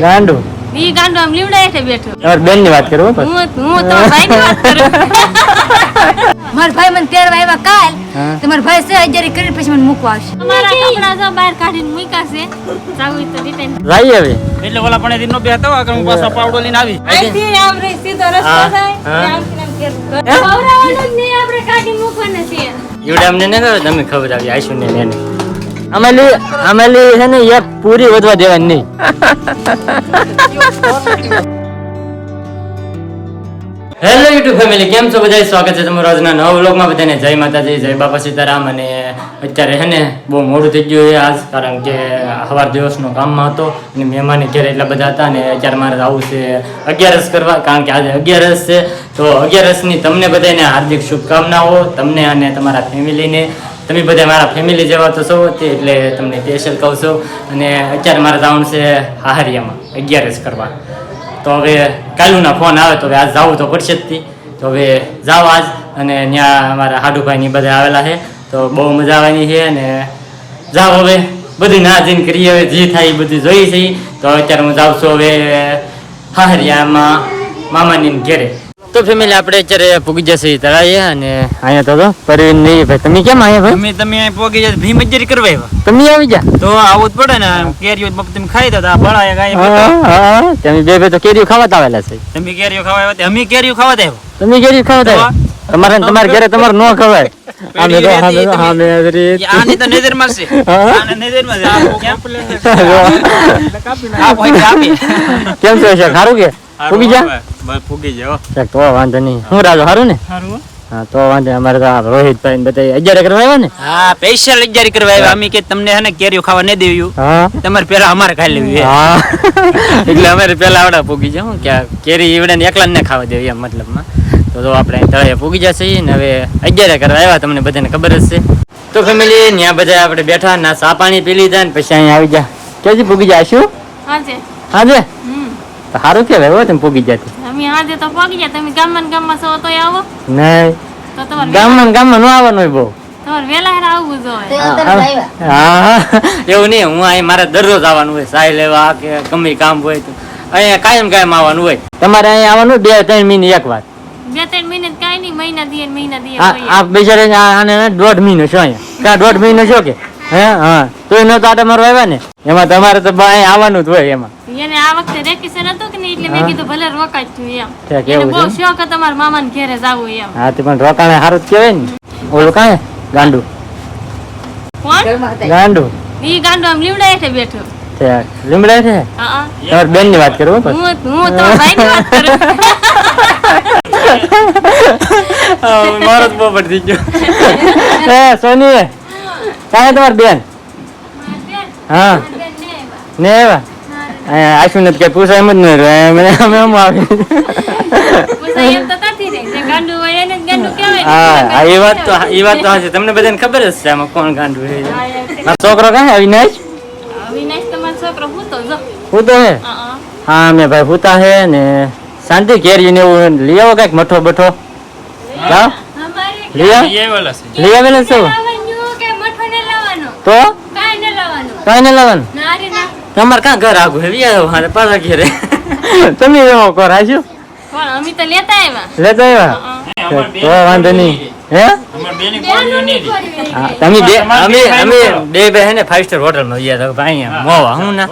ગાંડુ. ઈ ગાંડો આમ લીવડા હેઠે બેઠો. તમારી બેનની વાત કરું હું હું તો ભાઈની વાત કરું. માર ભાઈ મને તેડવા આવ્યા કાલ. હા. તો મારા ભાઈ છે હજારી કરી પછી મને મૂકવા આવશે. અમારા કપડા જો બહાર કાઢીને મૂક્યા છે. જાવું તો રિટર્ન જાય આવે એટલે ઓલા પણ દિન નો બે આ હું પાછો પાવડો લઈને આવી. અહીંથી આમ રે સીધો રસ્તો થાય આમ ઘેર. ખવડાવવાનું જ નહીં, આપણે કાઢી મૂકવાના છે એવડે અમને ન ખબર તમે ખબર આવી આઈશું ને એને અમેલી અમેલી છે ને એક પૂરી વધવા દેવાની નહીં. હેલો યુટ્યુબ ફેમિલી કેમ છો બધા સ્વાગત છે તમારું આજના નવા વ્લોગમાં બધાને. જય માતાજી, જય બાપા સીતારામ. અને અત્યારે હે ને બહુ મોડું થઈ ગયું છે આજ, કારણ કે સવાર દિવસનો કામમાં હતો અને મહેમાની ઘેર એટલા બધા હતા ને અત્યારે મારે આવું છે અગિયારસ કરવા, કારણ કે આજે અગિયારસ છે. તો અગિયારસની તમને બધાને હાર્દિક શુભકામનાઓ, તમને અને તમારા ફેમિલીને તમે બધા મારા ફેમિલી જેવા તો છો એટલે તમને સ્પેશિયલ કહું છું. અને અત્યારે મારે જવાનું છે હાહારિયામાં, અગિયાર જ કરવા. તો હવે કાલુના ફોન આવે તો હવે આજ જવું તો પડશે જ તો. હવે જાઓ આજ અને ત્યાં અમારા હાડુભાઈ ની બધા આવેલા છે. તો બહુ મજા આવવાની છે અને જાઓ હવે. બધું ના જઈને કરીએ હવે જે થાય એ બધું જોઈ છે. તો અત્યારે હું જાઉં છું હવે હાહરિયામાં મામાની ઘેરે. તો ફેમિલી આપણે અત્યારે પૂગી જશે તળાવીએ અને અહીંયા તો પરવીન નહીં ભાઈ તમે કેમ આવ્યા ભાઈ તમે તમે અહીંયા પૂગી જાય ભીમ મજૂરી કરવા આવ્યા તમે આવી જા તો આવું જ પડે ને કેરીઓ તમે ખાઈ દો આ ભળાય ગાય તમે બે બે તો કેરીઓ ખાવા આવેલા છે તમે કેરીઓ ખાવા આવ્યા અમે કેરીઓ ખાવા આવ્યા તમે કેરીઓ ખાવા આવ્યા તમારે તમારે ઘરે તમારે નો ખવાય તો તો આની તો નજર મારશે આને નજર કેમ છે સારું કે પૂગી જા. બસ ફૂગી જાવ તો વાંધો નહીં. હું રાજો સારું ને? હા. તો વાંધો અમારે તો રોહિતભાઈ ને બધા અજારે કરવા આવ્યા ને? હા સ્પેશિયલ અજારે કરવા આવ્યા. અમે કે તમને હે ને કેરીઓ ખાવા નહીં દેવ્યું હા. તમારે પેલા અમારે ખાઈ લેવી હા. એટલે અમારે પેલા આવડા ફૂગી જાવ કે કેરી ઈવડે ને એકલા ને ખાવા દેવી એમ મતલબમાં. તો તો આપણે તળે પૂગી જશે ને હવે અજારે કરવા આવ્યા. તમને બધાને ખબર જ છે. તો ફેમિલી ત્યાં બધા આપણે બેઠા ના ચા પાણી પી લીધા ને પછી અહીંયા આવી જા કેજી પૂગી જાય શું? હાજે. હાજે? હમ. તો સારું કહેવાય હો તમે પોગી જતી અમે હાજે તો પોગી ગયા તમે ગામમાં ને ગામમાં છો તો આવો. નહીં. તો તમારે ગામમાં ને ગામમાં ન આવવાનું હોય બહુ. એવું નહીં હું અહીં મારે દરરોજ આવવાનું હોય સાય લેવા કે ગમે કામ હોય તો. અહીંયા કાયમ કાયમ આવવાનું હોય. તમારે અહીંયા આવવાનું હોય બે ત્રણ મહિને એક વાર. બે ત્રણ મહિને કાંઈ નહીં મહિના દિયે મહિના દિયે આ. બિચારે આને દોઢ મહિનો છો અહીંયા. દોઢ મહિનો છો કે? હે? હા. તો એનો તો આટા મારો આવ્યા ને? એમાં તમારે તો અહીં આવવાનું જ હોય એમાં. એને આ વખતે વેકેશન હતું કે નહીં? એટલે મેં કીધું ભલે રોકાય જ એમ એને બહુ છે? શોખ હતો મારા મામાને ઘેરે જાવું એમ. હા તે પણ રોકાણે સારું જ કહેવાય ને. ઓલું કાંઈ? ગાંડુ. કોણ? ગાંડુ. ઈ ગાંડો આમ લીવડા હેઠે બેઠો. લીમડા છે? હા. તમારી બેનની વાત કરું હો હું વાત કરું. મારો જ પોપટ થઈ ગયો. હે સોની કાંઈ તમારી બેન? હા. ને એવા? આશું નથી કઈ પૂછાય એમ જ નહીં રહ્યું મને અમે એમ આવી. હા એ વાત તો એ વાત તો. તમને બધાને ખબર જ છે આમાં કોણ ગાંડું છે. છોકરો કાંઈ અવિનાશ? અવિનાશ તમારો છોકરો હું તો જો. હું તો હે? હા, હા. હા મેં ભાઈ હુતા હે ને શાંતિ કેરી ને એવું લઈ આવો કંઈક મઠો બઠો. લઈ આવેલા છો લાવવાનું કે મઠો ને લાવવાનો તો? કાંઈ ન લાવવાનું. કાંઈ નહીં લાવવાનું? ના રે ના. તમારે ક્યાં ઘર આગું હેવી આવ્યો મારે પાછા ઘેરે? તમે એવો કરો તો લેતા આવ્યા. લેતો આવ્યા? તો વાંધો નહીં. હે. હા, તમે બે અમે અમે બે બે હે ને ફાઈવ સ્ટાર હોટલમાં ગયા તો ભાઈ મોવા હું ના?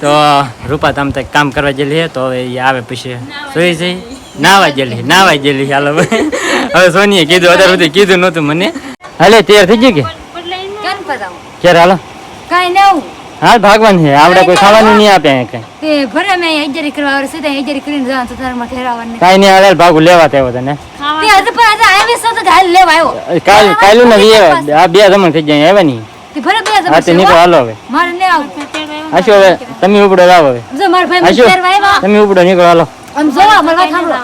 તો રૂપા તમ તો કામ કરવા જેલી હે તો હવે એ આવે પછી. સોઈ જઈ નાવા જેલી નાવા ગયેલી હાલો. હવે સોનીએ કીધું અત્યાર સુધી કીધું નહોતું મને. હાલે તૈયાર થઈ ગયું કે? આવું ક્યારે હાલો? કાંઈ ન હા ભાગવાન છે. આપણે કોઈ ખાવાનું નહીં આપે અહીંયા કઈ. તે ભરે મેં હજારી કરવા આવે સીધા હજારી કરીને જવાનું તો તારા માટે હેરાવાનું નહીં. કાંઈ નહીં હાલે ભાગું લેવા તેવો તને. તે હજુ પણ આજે આવી સો તો હાલ લેવા આવ્યો. કાલ કાલુ ને વીએ આ બે જમણ થઈ જાય આવે નહીં. તે ભરે બે હા તે નીકળો હાલો હવે. મારે ને આવું. આશો હવે તમે ઉપડો લાવો હવે. જો મારા ભાઈ મને તેડવા આવ્યા. તમે ઉપડો નીકળો હાલો. આમ જો મારા ભાઈ સાંભળો.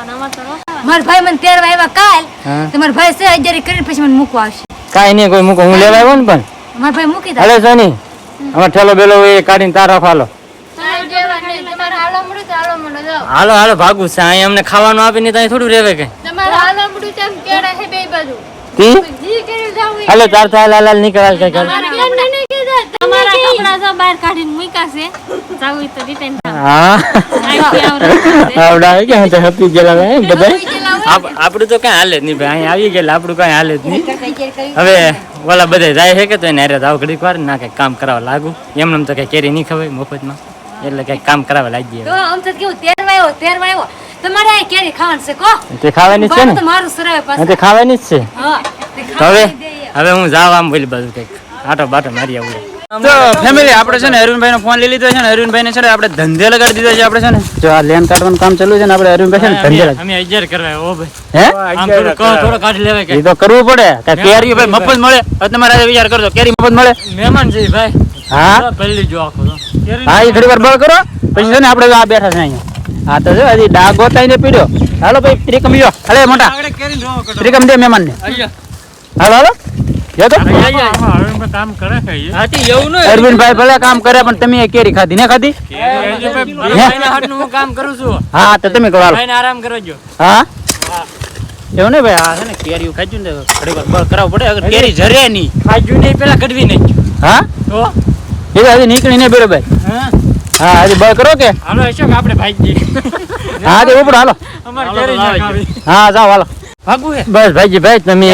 મારા ભાઈ મને તેડવા આવ્યા કાલ. હા. ભાઈ છે હજારી કરીને પછી મને મૂકવા આવશે. કાંઈ નહીં કોઈ મૂકો હું લેવા આવ્યો ને પણ? મારા ભાઈ મૂકી દે હાલે સની અમાર ઠેલો બેલો એ કાઢીને તારા ફાલો હાલો. હાલો ભાગુ હાલો હાલો ભાગું છે. અહીંયા અમને ખાવાનું આપીને ત્યાં થોડું રહેવે કે તમારે હાલો બાજુ. તી જી કરી જાવ હાલો ચાર હાલ કઈ હાલ. તમારા કપડા બહાર કાઢીને મૂક્યા જાવું તો હા. આવડા. બધા આપ- આપણું તો કઈ હાલે જ નહીં ભાઈ અહીં આવી ગયેલા આપણું કઈ હાલે જ નહીં. હવે ઓલા બધા જાય છે કે તો એને હારે જાવ ઘડીક વાર ના કઈ કામ કરાવવા લાગુ. એમને તો કઈ કેરી નહીં ખવાય મફતમાં. એટલે કઈ કામ કરાવવા લાગી તો આમ તો કેવું તેરવા આવ્યો તેરવા આવ્યો. તમારે આ કેરી ખાવાનું છે કો તે ખાવાની છે ને? મારું સરાય હા, પાછું તે ખાવાની જ છે? હા હવે હવે હું જાવ આમ બોલી બાજુ કંઈક. આટો બાટો મારી આવું. તો ફેમિલી આપણે છે ને અરવિંદભાઈ નો ફોન લઈ લીધો છે ને અરવિંદભાઈ ને છે ને આપણે ધંધે લગાડી દીધો છે આપણે છે ને. જો આ લેન કાઢવાનું કામ ચાલુ છે ને આપણે અરવિંદભાઈ છે ને ધંધે લગાડી- અમે અગિયાર કરવા ઓ ભાઈ. હે? આમ થોડું કહો થોડો કાઢ લેવાય એ કે તો કરવું પડે. કે કેરી ભાઈ મફત મળે? હવે તમારે વિચાર કરજો કેરી મફત મળે? મહેમાન છે ભાઈ. હા? પહેલી જો આખો તો. હા એ થોડી વાર બળ કરો. પછી છે ને આપણે આ બેઠા છે અહીંયા. હા તો જો હજી ડાઘ ગોતાઈને પીડ્યો. હાલો ભાઈ ત્રિકમ લ્યો. હાલે મોટા. ત્રિકમ દે મહેમાન ને હાલો હાલો. જો તો કામ કરે છે અરવિંદભાઈ ભલે કામ કરે પણ તમે એ કેરી ખાધી ને ખાધી ભાઈના હું કામ કરું છું હા તો તમે કરો આરામ કરો હા એવું નહીં ભાઈ આ છે ને કેરીઓ ખાઈ ને ઘડી વાર બળ કરાવવું પડે અગર કેરી જરે નહીં ખાજુ નહીં પેલા કડવી નહીં હા તો એ તો હજી નીકળી ને બરોબર હા હા હજી બળ કરો કે હાલો અશોક આપણે ભાઈજી હા તે ઉપડો હાલો અમારે કેરી હા જાઓ હાલો ભાગવું હે? બસ ભાઈજી ભાઈ તમે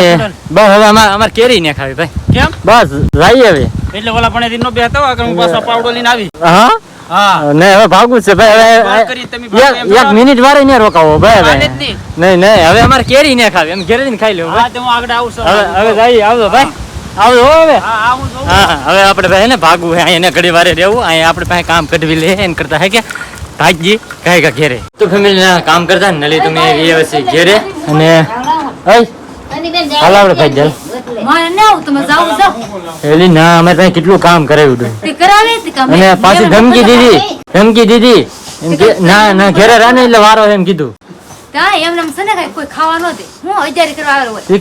બસ હવે અમાર અમાર કેરી ને ખાવી ભાઈ. કેમ? બસ જઈએ હવે. એટલે ઓલા પણ દિન નો બે આગળ હું પાછો પાવડો લઈને આવી. હા? હા. ને હવે ભાગવું છે ભાઈ હવે કરી તમે ભાગો એમ એક- એક મિનિટ વારે ને રોકાવો ભાઈ ભાઈ નહીં. નહીં નહીં હવે અમારે કેરી ને ખાવી એમ ઘેરે ખાઈ લેવું હા તો હું આગળ આવું છું હવે હવે જઈએ આવજો ભાઈ. આવજો હવે. હા આવું છું હા હવે આપણે ભાઈ ને ભાગવું હે અહીંયા ઘડી વારે રહેવું અહીંયા આપણે પાસે કામ કઢવી લે એને કરતા હે કે ભાગજી કઈ કે ઘેરે. તો ફેમિલી કામ કરતા નલી તમે ઘેરે અને હાલ આપણે ભાઈ એલી ના અમે કેટલું કામ કરાવ્યું હતું? અને પાછી ધમકી દીધી. ધમકી દીધી. ના ના ઘેરે એટલે વારો એમ કીધું.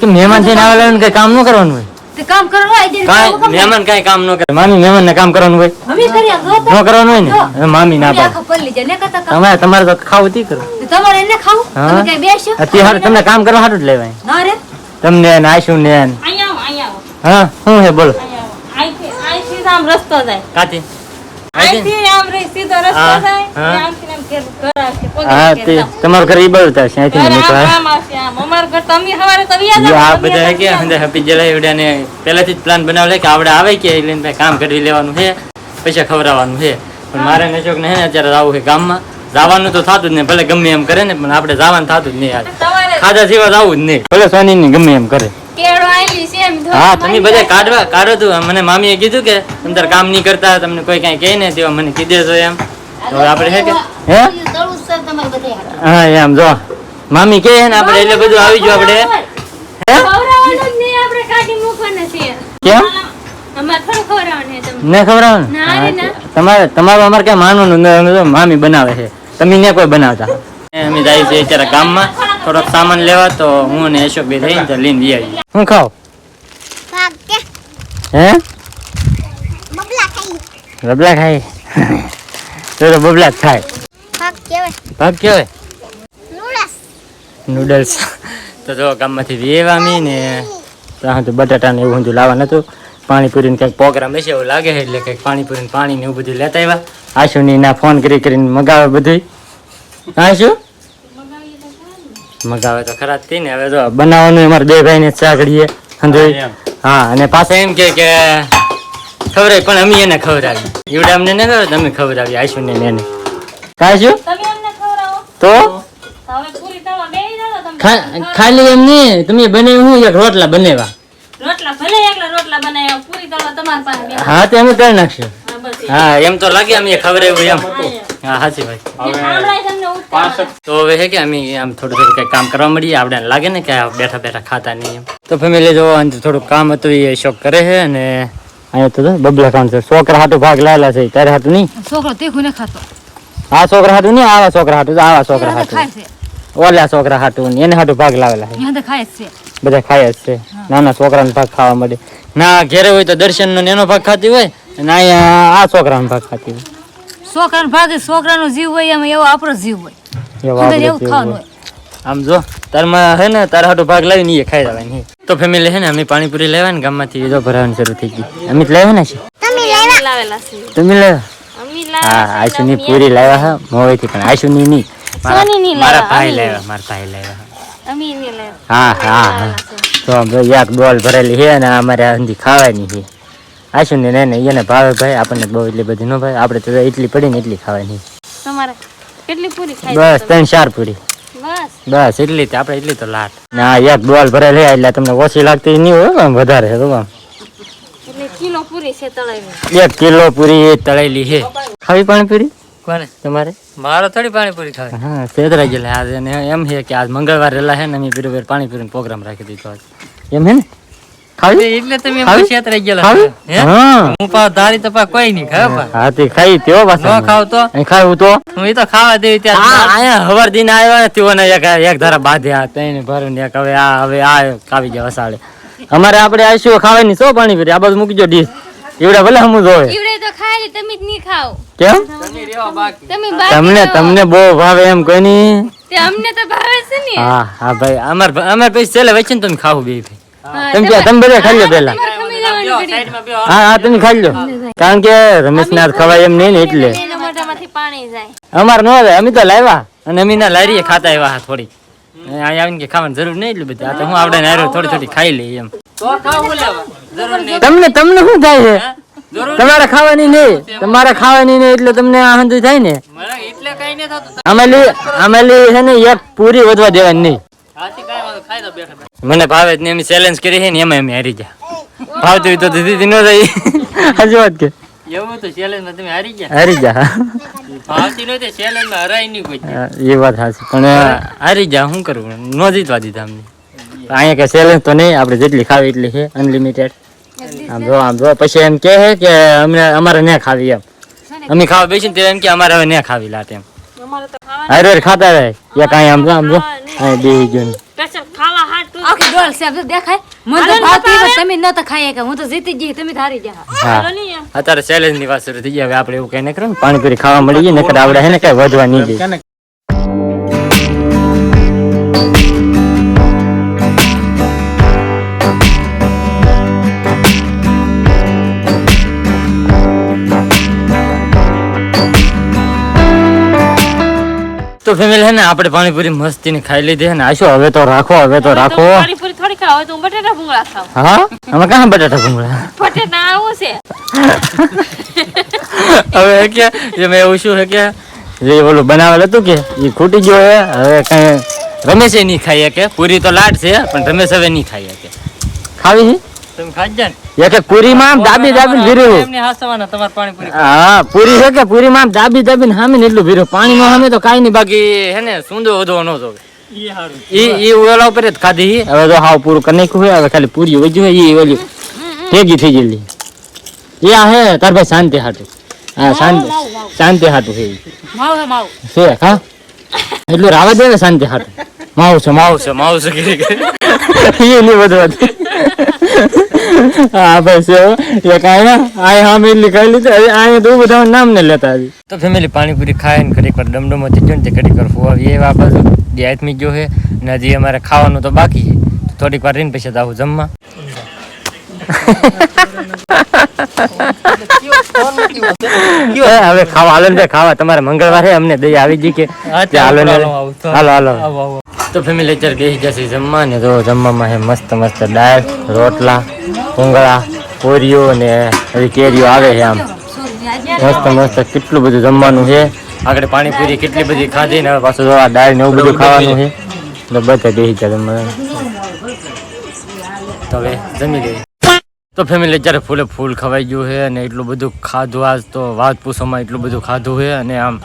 કે મહેમાન થઈને આવેલા કઈ કામ ન કરવાનું હોય? કામ મહેમાન કઈ કામ ન કરે. મામી મહેમાન ને કામ કરવાનું હોય? ન કરવાનું હોય ને? મામી ના પાડે. તમારે તો ખાવું તી કરો. તમારે એને ખાવું? તમે કઈ બેસો અત્યારે તમને કામ કરવા હાટું જ લેવાય. ના રે. તમને નાશું ને. અહીંયા અહીંયા હા શું હે બોલો. અહીંથી અહીંથી આમ રસ્તો જાય. જાઓ. તમારું ઘર બળતા છે વ્યા જો જાઓ, બધા હે અંદર હેપી જેલા એવડા ને જ પ્લાન બનાવેલો કે આવડે આવે કે કામ કરી લેવાનું છે પૈસા ખવડાવવાનું છે. પણ મારે ને અશોક ને ને અત્યારે આવું છે ગામમાં. જવાનું તો થતું જ નહીં ભલે ગમે એમ કરે ને પણ આપણે જવાનું થતું જ નહીં યાર. ખાધા સિવાય આવું જ નહીં. ભલે સોની ને ગમે એમ કરે. હા તમે બધા કાઢવા કાઢો તું. મને મામીએ કીધું કે અંદર કામ નહીં કરતા તમને કોઈ કાંઈ કહે ને તેવા મને કીધે છો એમ. તો આપણે હે કે? હે? હા એમ જો. મામી કહે ને આપણે એટલે બધું આવી ગયું આપણે. હે. કેમ. ને ખબર. તમારે તમારું અમારે કઈ માનવાનું. મામી બનાવે છે. તમે ને કોઈ બનાવતા? અમે જાય છે અત્યારે ગામમાં થોડોક સામાન લેવા તો હું અને અશોક બે થઈને તો લઈને લઈ આવી હું ખાવ? હે? બબલા ખાઈ. તો તો બબલા જ ખાય. ભાગ કેવાય. નૂડલ્સ તો જો ગામમાંથી વેવા મી ને ત્યાં તો બટાટા ને એવું બધું લાવવા નતું પાણીપુરી ને કંઈક પ્રોગ્રામ હશે એવું લાગે છે એટલે કંઈક પાણીપુરી ને પાણી ને એવું બધું લેતા આવ્યા. આશુની ના ફોન કરી કરીને મગાવે બધું હા શું મગાવે તો ખરા જ ને. હવે તો બનાવવાનું અમારે બે ભાઈ ને ચા ઘડીએ. હા અને પાછા એમ કે કે ખવડાવી પણ અમે એને ખવડાવી એવડે અમને ન ખબર તમે ખવડાવી આશુ ને એને. કાંઈ શું તમે અમને ખવડાવો. તો? તો હવે પૂરી તવા બેહી જાઓ તો તમે. ખા- ખાલી એમ નહીં તમે બને હું એક રોટલા બનાવ્યા. રોટલા ભલે એકલા રોટલા બનાવ્યા પૂરી તળવા તમારા પાસે હા તો અમે કરી નાખશું. હા, એમ તો લાગે અમે એવું એમ. હા સાચી ભાઈ તો હવે હે કે અમે આમ થોડું થોડું કંઈક કામ કરવા મળીએ આપણે લાગે ને કે આ બેઠા બેઠા ખાતા નહીં એમ. તો ફેમિલી જો થોડું કામ હતું એ શોખ કરે છે અને અહીંયા તો બબલા કામ છે. છોકરા હાટું ભાગ લાયેલા છે તારે હાટું નહીં? છોકરો તીખું ને ખાતો. આ છોકરા હાટું નહીં આવા છોકરા હાટું આવા છોકરા હાટું. ઓલા છોકરા હાટું ને એને હાટું ભાગ લાવેલા છે. એને ખાય છે. બધા ખાય જ છે. નાના છોકરાનો ભાગ ખાવા મળે. ના ઘેરે હોય તો દર્શન નો એનો ભાગ ખાતી હોય અને અહીંયા આ છોકરાનો ભાગ ખાતી છોકરાનો ભાગે છોકરાનો જીવ હોય એમ એવો આપણો જીવ હોય. એવા ખાવાનું આમ જો તારમાં હે ને તારા હાટું ભાગ લાવીને એ ખાઈ જવાની તો ફેમિલી હે ને અમે પાણીપુરી લેવા ને ગામમાંથી જો ભરાવાની શરૂ થઈ ગઈ. અમે જ લેવા ને લાવેલા છે. તમે લેવા હા લાવ્યા છે, આશુની પૂરી લાવ્યા છે મોવેથી પણ. આશુની નહીં મારા- ભાઈ. લાવ્યા મારા ભાઈ લાવ્યા ની. હા હા હા. તો એક ડોલ ભરેલી છે ને અમારે અંધી ખાવાની છે આશુને ને ને એને ભાવે ભાઈ? આપણને બહુ એટલી બધી ન ભાઈ આપણે તો એટલી પડી ને એટલી ખાવાની. તમારે કેટલી પૂરી ખાઈ બસ ત્રણ ચાર પૂરી. બસ. બસ એટલી જ આપણે એટલી તો લાટ. ના એક ડોલ ભરે લે એટલે તમને ઓછી લાગતી નહીં હોય વધારે તો આમ. એટલે કિલો પૂરી છે તળેલી એક કિલો પૂરી તળેલી છે ખાવી પાણીપુરી કોને? તમારે? મારો થોડી પાણીપુરી ખાવે. હા સેદરા ગયેલા આજે એમ છે કે આજ મંગળવાર રહેલા છે ને અમે બરોબર પાણીપુરીનો પ્રોગ્રામ રાખી દીધો આજ. એમ હે ને? એટલે તમે ખાવી? રહી ગયેલા. હા? હું. પાવ ધારી તો કોઈ નહીં ખાવ હા તે ખાઈ તેઓ ન ખાવ તો? ખાવું તો? હું એ તો ખાવા હા ત્યાં અહીંયા હવાર દિન આવ્યા તેઓને એક એક ધારા બાંધ્યા ભરું એક હવે આ હવે આ કાવી ગયા વસાડે. અમારે આપણે આવીશું ખાવાની સો પાણી પીરી આ બધું મૂકી જો ડીશ. એવડે ભલે હમું જોવે. ઈવડે તો ખાઈ તમે જ નહીં ખાઓ. કેમ? તમે બાકી. તમને તમને બહુ ભાવે એમ કોઈ નહીં તે અમને તો ભાવે છે ને. હા હા ભાઈ અમાર અમાર પછી છેલ્લે વચ્ચે તમે ખાવું બે ભાઈ તમે ક્યાં તમે બધા ખાઈ લો પેલા. હા હા તમે ખાઈ લો. કારણ કે રમેશનાથ ખવાય એમ નહીં ને એટલે. અમારે ન આવે અમે તો લાવ્યા. અને અમે ના લારીએ ખાતા આવ્યા થોડી. અહીંયા આવીને કે ખાવાની જરૂર નહીં એટલી બધી. આ તો હું આવડે ને થોડી થોડી ખાઈ લઈ એમ. તો ખાવું લેવા જરૂર નહીં. તમને તમને શું થાય છે? તમારે ખાવાની નહીં. તમારે ખાવાની નહીં એટલે તમને આ હંધું થાય ને. મને એટલે કઈ નહીં આમેલી આમેલી છે ને એક પૂરી વધવા દેવાની નહીં. કઈ. મને ભાવે જ નહીં અમે ચેલેન્જ કરી છે ને એમાં એમ હારી ગયા. ભાવતી હોય તો દીદી ન રહી. હજુ વાત કે? એવું તો challenge માં તમે હારી ગયા. હારી જા ભાવતી નહીં તે challenge માં હરાય નહીં કોઈ. એ વાત સાચી. પણ હારી જા શું કરવું? ન જીતવા દીધા અમને. અહીંયા કે ચેલેન્જ તો નહીં આપણે જેટલી ખાવી એટલી છે અનલિમિટેડ આમ જો આમ જો. પછી એમ કહે છે કે અમને અમારે ન ખાવી એમ. અમે ખાવા બેસીને તો એમ કે અમારે હવે ન ખાવી લાટ એમ. હારે ખાતા રહે. એક કાંઈ આમ જો આમ જો. અહીંયા બેસી ગયો ને. special ખાવા હાટું આખી ડોલ છે. આ દેખાય? મને તો ભાવતી હોય, તમે ન તો ખાય કે હું તો જીતી જ ગઈ તમે તો હારી હા. એમ. અત્યારે ચેલેન્જની વાત શરૂ થઈ ગઈ. હવે આપણે એવું કઈ ન કરો પાણી પાણીપુરી ખાવા મળી ગઈ નકર આવડે હે ને કઈ વધવા નહીં જઈએ તો ફેમિલી હે ને આપણે પાણીપુરી મસ્તી ની ખાઈ લીધી હે ને. આશો હવે તો રાખો હવે તો રાખો. પાણીપુરી થોડી ખાવ તો બટેટા ભૂંગળા ખાવ હા? અમે કાં બટાટા ભૂંગળા? બટેટા આવું છે. હવે કે મેં એવું શું છે કે જે ઓલું બનાવેલ હતું કે એ ખૂટી ગયો હે. હવે કઈ રમેશે નહીં ખાઈ કે પૂરી તો લાટ છે પણ રમેશ હવે નહીં ખાઈ કે ખાવી છે તમે ખાઈ ને. એક એક પૂરીમાં આમ દાબી ભીરું એમને હાસવાના તમારે પાણીપુરી હા પૂરી છે કે પૂરીમાં આમ દાબી દાબીને સામે ને એટલું ભીરું પાણીમાં સામે તો કાંઈ નહીં બાકી હે ને સુંદર વધો ન જોવે. ઈ ઈ ઈ ઓલા ઉપર જ ખાધી હવે તો હાવ પૂરું કરી નાખ્યું હવે ખાલી પૂરી વજ્યું ઈ ઓલી ભેગી થઈ ગયેલી. એ આ હે તાર ભાઈ શાંતિ હાટું. હા શાંતિ શાંતિ હાટું. માવ હે માવ. છે હા? એટલું રાવા દે ને શાંતિ હાટું. માવ છે માવ છે માવ છે. એ નહીં બધું હા બસ છે હો. એક આયા એટલી ખાઈ લીધી. હવે આયા તો બધા નામ ને લેતા આવી તો ફેમિલી પાણીપુરી ખાય ને ઘડીક વાર ડમડમો થઈ ગયો ને તે ઘડીક વાર ફુવાવી એ વાપસ દેહાતમી ગયો છે ને હજી અમારે ખાવાનું તો બાકી છે. થોડીક વાર રહીને પછી આવું જમવા. હવે ખાવા હાલો ને ખાવા. તમારે મંગળવારે અમને દઈ આવી ગઈ કે હાલો હાલો, હાલો તો ફેમિલી અત્યારે બેસી જશે જમવા ને તો જમવામાં છે મસ્ત મસ્ત દાળ રોટલા ભૂંગળા પૂરીઓ ને હવે કેરીઓ આવે છે આમ. મસ્ત મસ્ત કેટલું બધું જમવાનું છે. આગળ પાણીપુરી કેટલી બધી ખાધી ને હવે પાછું જો આ દાળ ને એવું બધું ખાવાનું છે. તો બધા બેસી જાય જમવા. તો હવે જમી લઈએ. તો ફેમિલી અત્યારે ફૂલે ફૂલ ખવાઈ ગયું છે અને એટલું બધું ખાધું આજ તો વાત પૂછોમાં એટલું બધું ખાધું છે અને આમ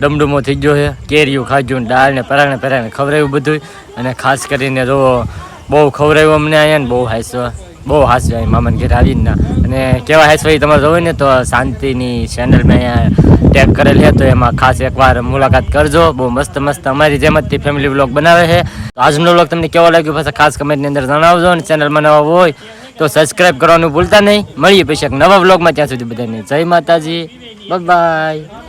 ડમડમો થઈ ગયો છે. કેરીયું ખાધું દાળ ને પરાણે પરાણે ખવડાવ્યું બધું. અને ખાસ કરીને તો બહુ ખવડાવ્યું અમને અહીંયા ને બહુ હાસ્યો, બહુ હાસ્ય અહીં મામાને ઘેર આવીને ના અને કેવા હાસ્યો એ તમારે જોવે ને તો શાંતિની ચેનલમાં અહીંયા ટેગ કરેલ છે, તો એમાં ખાસ એકવાર મુલાકાત કરજો. બહુ મસ્ત મસ્ત અમારી જેમ જ તે ફેમિલી વ્લોગ બનાવે છે. આજનો વ્લોગ તમને કેવો લાગ્યો પાછા ખાસ કમેન્ટની અંદર જણાવજો અને ચેનલમાં નવા હોય તો સબસ્ક્રાઇબ કરવાનું ભૂલતા નહીં. મળીએ પછી નવા વ્લોગમાં ત્યાં સુધી બધાને જય માતાજી. બાય